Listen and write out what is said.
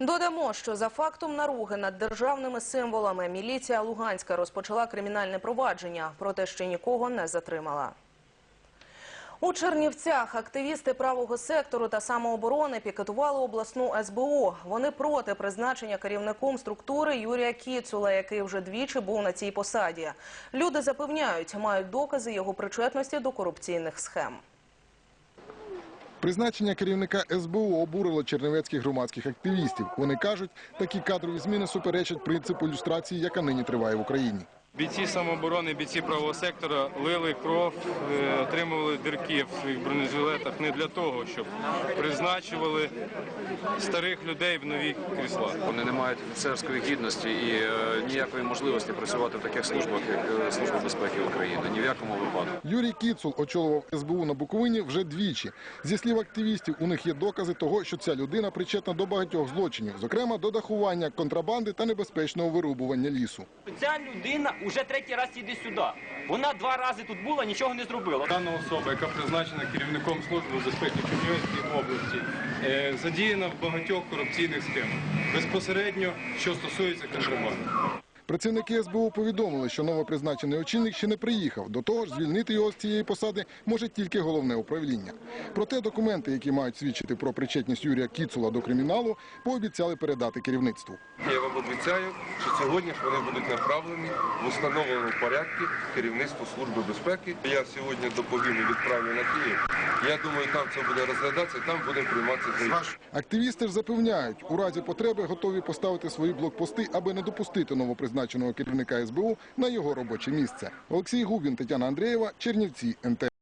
Додамо, що за фактом наруги над державними символами міліція Луганська розпочала кримінальне провадження, проте ще нікого не затримала. У Чернівцях активісти правого сектору та самооборони пікетували обласну СБУ. Вони проти призначення керівником структури Юрія Кіцула, який вже двічі був на цій посаді. Люди запевняють, мають докази його причетності до корупційних схем. Призначення керівника СБУ обурило чернівецьких громадських активістів. Вони кажуть, такі кадрові зміни суперечать принципу люстрації, яка нині триває в Україні. Бійці самооборони, бійці правого сектора лили кров, е, отримували дірки в своїх бронежилетах не для того, щоб призначували старих людей в нові крісла. Вони не мають офіцерської гідності і е, ніякої можливості працювати в таких службах, як е, Служба безпеки України. Ні в якому випадку. Юрій Кіцул очолював СБУ на Буковині вже двічі. Зі слів активістів, у них є докази того, що ця людина причетна до багатьох злочинів, зокрема до дахування контрабанди та небезпечного вирубування лісу. Ця людина уже третій раз іде сюди. Вона два рази тут була, нічого не зробила. Дана особа, яка призначена керівником служби безпеки Чернівецької області, е, задіяна в багатьох корупційних схемах безпосередньо, що стосується контрабанди. Працівники СБУ повідомили, що новопризначений очільник ще не приїхав. До того ж, звільнити його з цієї посади може тільки головне управління. Проте документи, які мають свідчити про причетність Юрія Кіцула до криміналу, пообіцяли передати керівництву. Я вам обіцяю, що сьогодні ж вони будуть направлені в установленому порядку керівництву Служби безпеки. Я сьогодні доповім і відправлю на Київ. Я думаю, там це буде розглядатися, там будемо прийматися рішення. Активісти ж запевняють, у разі потреби готові поставити свої блокпости, аби не допустити новопризначеного керівника СБУ на його робоче місце. Олексій Губін, Тетяна Андрієва, Чернівці, НТ.